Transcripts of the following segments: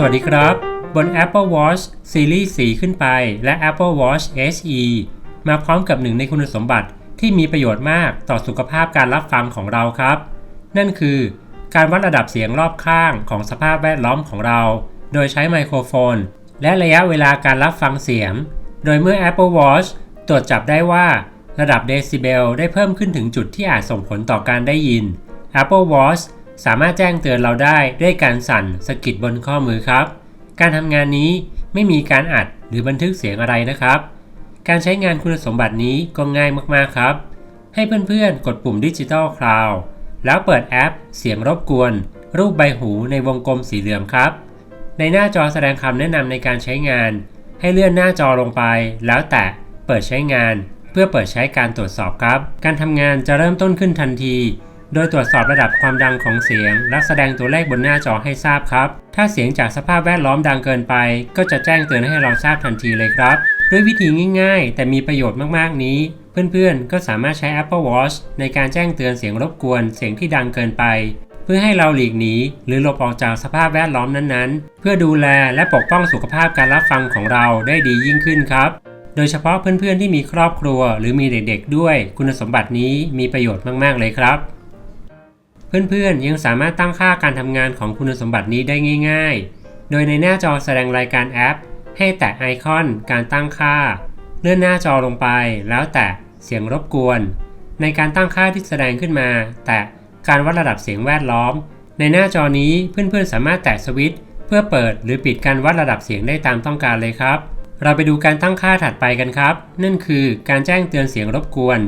สวัสดีครับ บน Apple Watch ซีรีส์4ขึ้นไป และ Apple Watch SE มาพร้อมกับหนึ่งในคุณสมบัติที่มีประโยชน์มากต่อสุขภาพการรับฟังของเราครับ นั่นคือการวัดระดับเสียงรอบข้างของสภาพแวดล้อมของเรา โดยใช้ไมโครโฟน และระยะเวลาการรับฟังเสียง โดยเมื่อ Apple Watch ตรวจจับได้ว่าระดับเดซิเบลได้เพิ่มขึ้นถึงจุดที่อาจส่งผลต่อการได้ยิน Apple Watch สามารถแจ้งเตือนเราได้ด้วยการสั่นสกิดบนข้อมือครับ การทำงานนี้ไม่มีการอัดหรือบันทึกเสียงอะไรนะครับ การใช้งานคุณสมบัตินี้ก็ง่ายมากๆครับ ให้เพื่อนๆ กดปุ่มดิจิ t a ลคลาวแล้วเปิดแอป เสียงรบกวน รูปใบหูในวงกลมสีเหลืองครับ ในหน้าจอแสดงคำแนะนำในการใช้งาน ให้เลื่อนหน้าจอลงไป แล้วแตะเปิดใช้งาน เพื่อเปิดใช้การตรวจสอบครับ การทำงานจะเริ่มต้นขึ้นทันที โดยตรวจสอบระดับความดังของเสียง และแสดงตัวเลขบนหน้าจอให้ทราบครับ ถ้าเสียงจากสภาพแวดล้อมดังเกินไป ก็จะแจ้งเตือนให้เราทราบทันทีเลยครับ ด้วยวิธีง่ายๆ แต่มีประโยชน์มากๆ นี้ เพื่อนๆ ก็สามารถใช้ Apple Watch ในการแจ้งเตือนเสียงรบกวน เสียงที่ดังเกินไป เพื่อให้เราหลีกหนี หรือหลบออกจากสภาพแวดล้อมนั้นๆ เพื่อดูแลและปกป้องสุขภาพการรับฟังของเราได้ดียิ่งขึ้นครับโดยเฉพาะเพื่อนๆที่มีครอบครัวหรือมีเด็กๆด้วย คุณสมบัตินี้มีประโยชน์มากๆเลยครับ เพื่อนๆ ยังสามารถตั้งค่าการทำงานของคุณสมบัตินี้ได้ง่าย ๆ โดยในหน้าจอแสดงรายการแอป ให้แตะไอคอนการตั้งค่า เลื่อนหน้าจอลงไป แล้วแตะเสียงรบกวน ในการตั้งค่าที่แสดงขึ้นมา แตะการวัดระดับเสียงแวดล้อม ในหน้าจอนี้เพื่อนๆ สามารถแตะสวิตช์เพื่อเปิดหรือปิดการวัดระดับเสียงได้ตามต้องการเลยครับ เราไปดูการตั้งค่าถัดไปกันครับ นั่นคือการแจ้งเตือนเสียงรบกวน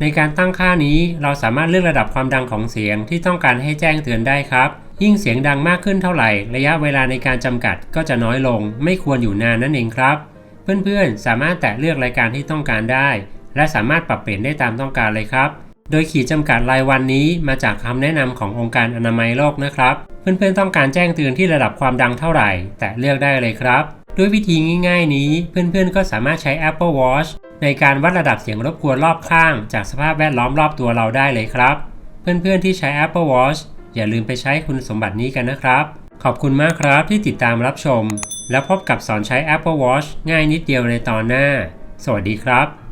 ในการตั้งค่านี้เราสามารถเลือกระดับความดังของเสียงที่ต้องการให้แจ้งเตือนได้ครับ ยิ่งเสียงดังมากขึ้นเท่าไหร่ ระยะเวลาในการจำกัดก็จะน้อยลง ไม่ควรอยู่นานนั่นเองครับ เพื่อนๆ สามารถแตะเลือกรายการที่ต้องการได้ และสามารถปรับเปลี่ยนได้ตามต้องการเลยครับ โดยขีดจำกัดรายวันนี้มาจากคำแนะนำขององค์การอนามัยโลกนะครับ เพื่อนๆ ต้องการแจ้งเตือนที่ระดับความดังเท่าไหร่ แตะเลือกได้เลยครับด้วยวิธีง่ายๆนี้ เพื่อนๆก็สามารถใช้ Apple Watch ในการวัดระดับเสียงรบกวนรอบข้าง จากสภาพแวดล้อมรอบตัวเราได้เลยครับ เพื่อนๆที่ใช้ Apple Watch อย่าลืมไปใช้คุณสมบัตินี้กันนะครับ ขอบคุณมากครับที่ติดตามรับชม แล้วพบกับสอนใช้ Apple Watch ง่ายนิดเดียวในตอนหน้า สวัสดีครับ